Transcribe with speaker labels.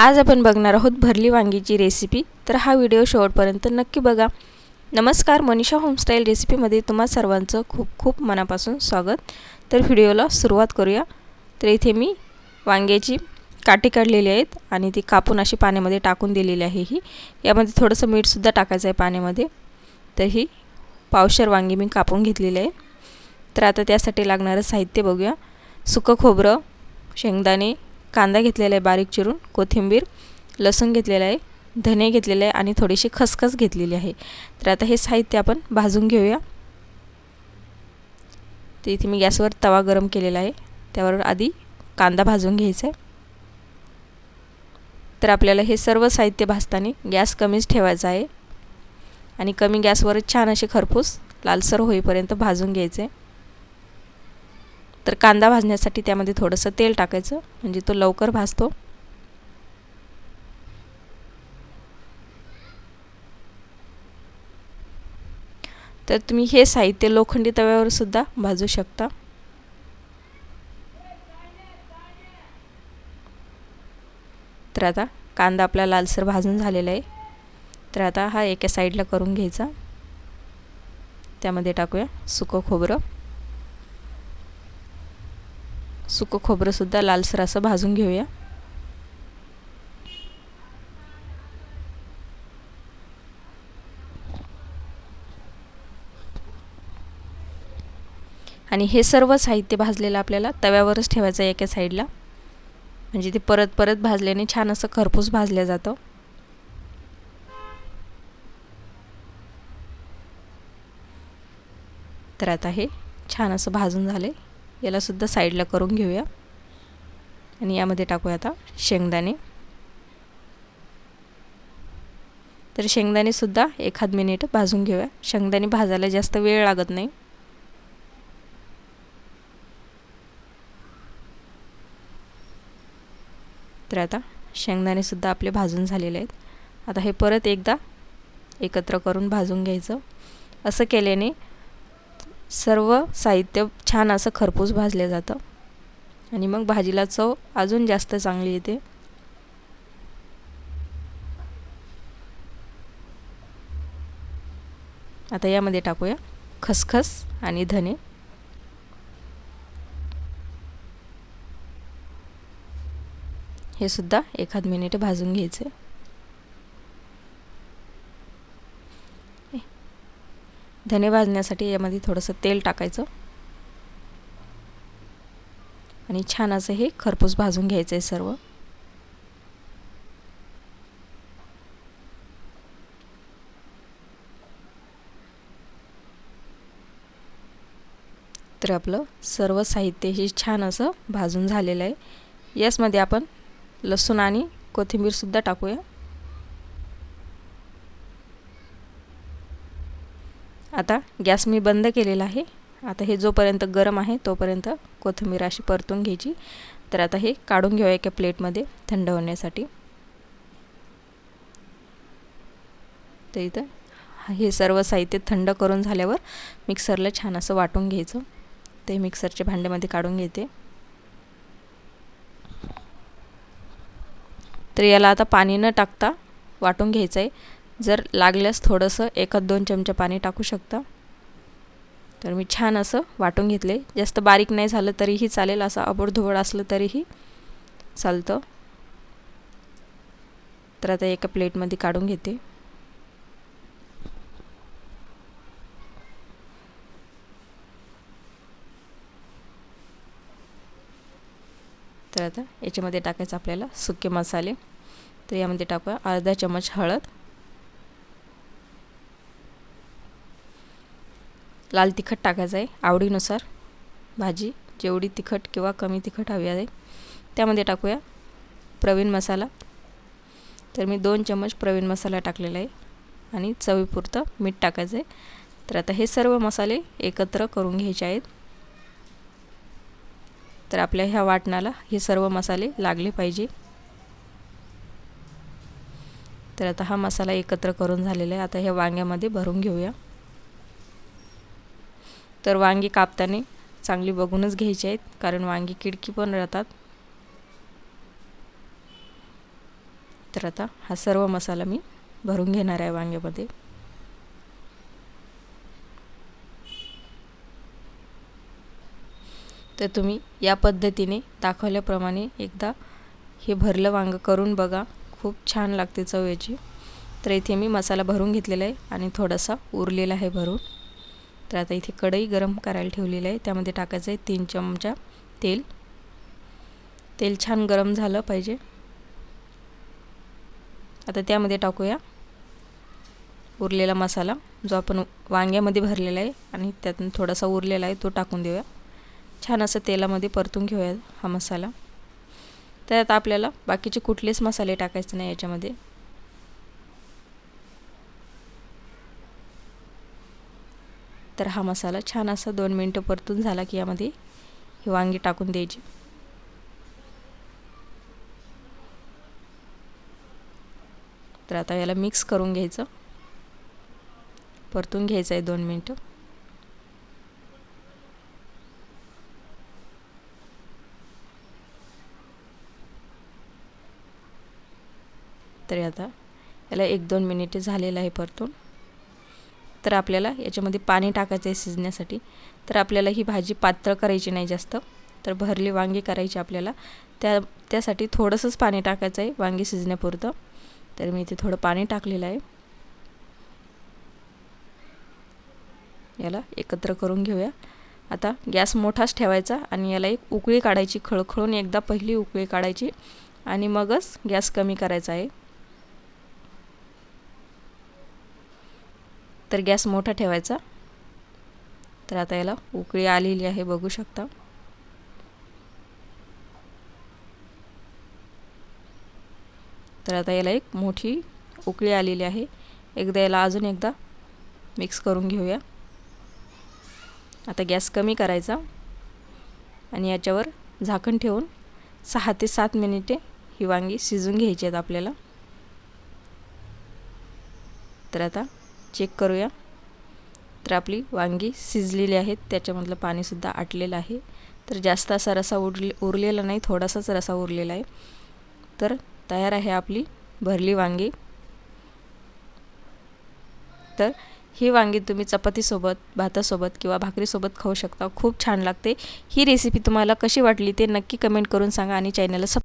Speaker 1: आज आपण बघणार आहोत भरली वांगीची रेसिपी तर हा व्हिडिओ शेवटपर्यंत नक्की बघा. नमस्कार मनीषा होमस्टाईल रेसिपीमध्ये तुम्हा सर्वांचं खूप खूप मनापासून स्वागत. तर व्हिडिओला सुरुवात करूया. तर इथे मी वांग्याची काटे काढलेली आहेत आणि ती कापून अशी पाण्यामध्ये टाकून दिलेली आहे ही. यामध्ये थोडंसं मीठसुद्धा टाकायचं आहे पाण्यामध्ये. तर ही पावशर वांगी मी कापून घेतलेली आहे. तर आता त्यासाठी लागणारं साहित्य बघूया. सुकं खोबरं शेंगदाणे कांदा घेतलेला आहे बारीक चिरून कोथिंबीर लसूण घेतलेलं आहे धने घेतलेले आहे आणि थोडीशी खसखस घेतलेली आहे. तर आता हे साहित्य आपण भाजून घेऊया. तर इथे मी गॅसवर तवा गरम केलेला आहे. त्यावर आधी कांदा भाजून घ्यायचा आहे. तर आपल्याला हे सर्व साहित्य भाजताना गॅस कमीच ठेवायचा आहे. आणि कमी गॅसवरच छान असे खरपूस लालसर होईपर्यंत भाजून घ्यायचे. तर कांदा भाजण्यासाठी त्यामध्ये थोडंसं तेल टाकायचं. म्हणजे तो लवकर भाजतो. तर तुम्ही हे साहित्य लोखंडी तव्यावर सुद्धा भाजू शकता. तर आता कांदा आपला लालसर भाजून झालेला आहे. तर आता हा एका साईडला करून घ्यायचा. त्यामध्ये टाकूया सुकं खोबरं. सुकं खोबरंसुद्धा लालसर असं भाजून घेऊया. आणि हे सर्व साहित्य भाजलेलं आपल्याला तव्यावरच ठेवायचं आहे एका साईडला. म्हणजे ते परत परत भाजल्याने छान असं खरपूस भाजलं जातं. तर आता हे छान असं भाजून झाले यालासुद्धा साईडला करून घेऊया. आणि यामध्ये टाकूया आता शेंगदाणे. तर शेंगदाणेसुद्धा एखाद मिनिट भाजून घेऊया. शेंगदाणे भाजायला जास्त वेळ लागत नाही. तर आता शेंगदाणेसुद्धा आपले भाजून झालेले आहेत. आता हे परत एकदा एकत्र करून भाजून घ्यायचं. असं केल्याने सर्व साहित्य छान असं खरपूस भाजलं जातं. आणि मग भाजीला चव अजून जास्त चांगली येते. आता यामध्ये टाकूया खसखस आणि धने. हे सुद्धा एखाद मिनिट भाजून घ्यायचे. धने भाजण्यासाठी यामध्ये थोडंसं तेल टाकायचं. आणि छान असं हे खरपूस भाजून घ्यायचं आहे सर्व. तर आपलं सर्व साहित्य हे छान असं भाजून झालेलं आहे. याचमध्ये आपण लसूण आणि कोथिंबीरसुद्धा टाकूया. आता गॅस मी बंद केलेला आहे. आता हे जोपर्यंत गरम आहे तोपर्यंत कोथिंबीर अशी परतून घ्यायची. तर आता हे काढून घेऊया एका प्लेटमध्ये थंड होण्यासाठी. तर इथं हे सर्व साहित्य थंड करून झाल्यावर मिक्सरला छान असं वाटून घ्यायचं. ते मिक्सरच्या भांड्यामध्ये काढून घेते. तर याला आता पाणी न टाकता वाटून घ्यायचं आहे. जर लागल्यास थोडंसं एखाद दोन चमचे पाणी टाकू शकता. तर मी छान असं वाटून घेतले. जास्त बारीक नाही झालं तरीही चालेल असं अबोडधोबड असलं तरीही चालतं. तर आता एका प्लेटमध्ये काढून घेते. तर आता याच्यामध्ये टाकायचं आपल्याला सुके मसाले. तर यामध्ये टाकूया अर्धा चमच हळद. लाल तिखट टाकायचं आहे आवडीनुसार. भाजी जेवढी तिखट किंवा कमी तिखट हवी आहे त्यामध्ये टाकूया प्रवीण मसाला. तर मी दोन चम्मच प्रवीण मसाला टाकलेला आहे आणि चवीपुरतं मीठ टाकायचं आहे. तर आता हे सर्व मसाले एकत्र करून घ्यायचे आहेत. तर आपल्या ह्या वाटणाला हे सर्व मसाले लागले पाहिजे. तर आता हा मसाला एकत्र करून झालेला आहे. आता ह्या वांग्यामध्ये भरून घेऊया. तर वांगी कापताना चांगली बघूनच घ्यायची आहेत कारण वांगी किडकी पण राहतात. तर आता हा सर्व मसाला मी भरून घेणार आहे वांग्यामध्ये. तर तुम्ही या पद्धतीने दाखवल्याप्रमाणे एकदा हे भरलं वांगं करून बघा खूप छान लागते चव याची तर इथे मी मसाला भरून घेतलेला आहे आणि थोडासा उरलेला आहे भरून. तर आता इथे कढई गरम करायला ठेवलेली आहे. त्यामध्ये टाकायचं आहे तीन चमचा तेल. तेल छान गरम झालं पाहिजे. आता त्यामध्ये टाकूया उरलेला मसाला जो आपण वांग्यामध्ये भरलेला आहे आणि त्यातून थोडासा उरलेला आहे तो टाकून देऊया. छान असं तेलामध्ये परतून घेऊया हा मसाला. त्यात आपल्याला बाकीचे कुठलेच मसाले टाकायचे नाही याच्यामध्ये. तर हा मसाला छान असा दोन मिनटं परतून झाला की यामध्ये ही वांगी टाकून द्यायची. तर आता याला मिक्स करून घ्यायचं. परतून घ्यायचं आहे दोन मिनटं. तरी आता याला एक दोन मिनिटे झालेलं आहे परतून. तर आपल्याला याच्यामध्ये पाणी टाकायचं आहे शिजण्यासाठी. तर आपल्याला ही भाजी पातळ करायची नाही जास्त. तर भरली वांगी करायची आपल्याला. त्या त्यासाठी थोडंसंच पाणी टाकायचं आहे वांगी शिजण्यापुरतं. तर मी इथे थोडं पाणी टाकलेलं आहे. याला एकत्र करून घेऊया. आता गॅस मोठाच ठेवायचा आणि याला एक उकळी काढायची खळखळून एकदा पहिली उकळी काढायची आणि मगच गॅस कमी करायचा आहे. तर गॅस मोठा ठेवायचा. तर आता याला उकळी आलेली आहे बघू शकता. तर आता याला एक मोठी उकळी आलेली आहे. एकदा याला अजून एकदा मिक्स करून घेऊया. आता गॅस कमी करायचा आणि याच्यावर झाकण ठेवून सहा ते सात मिनिटे ही वांगी शिजून घ्यायची आहेत आपल्याला. तर आता चेक करूया. तर आपली वांगी शिजलेली आहेत त्याच्यामधलं पाणीसुद्धा आटलेलं आहे. तर जास्त असा रसा उरले उरलेला नाही थोडासाच रसा उरलेला आहे. तर तयार आहे आपली भरली वांगी. तर ही वांगी तुम्ही चपातीसोबत भातासोबत किंवा भाकरीसोबत खाऊ शकता. खूप छान लागते. ही रेसिपी तुम्हाला कशी वाटली ते नक्की कमेंट करून सांगा आणि चॅनलला सब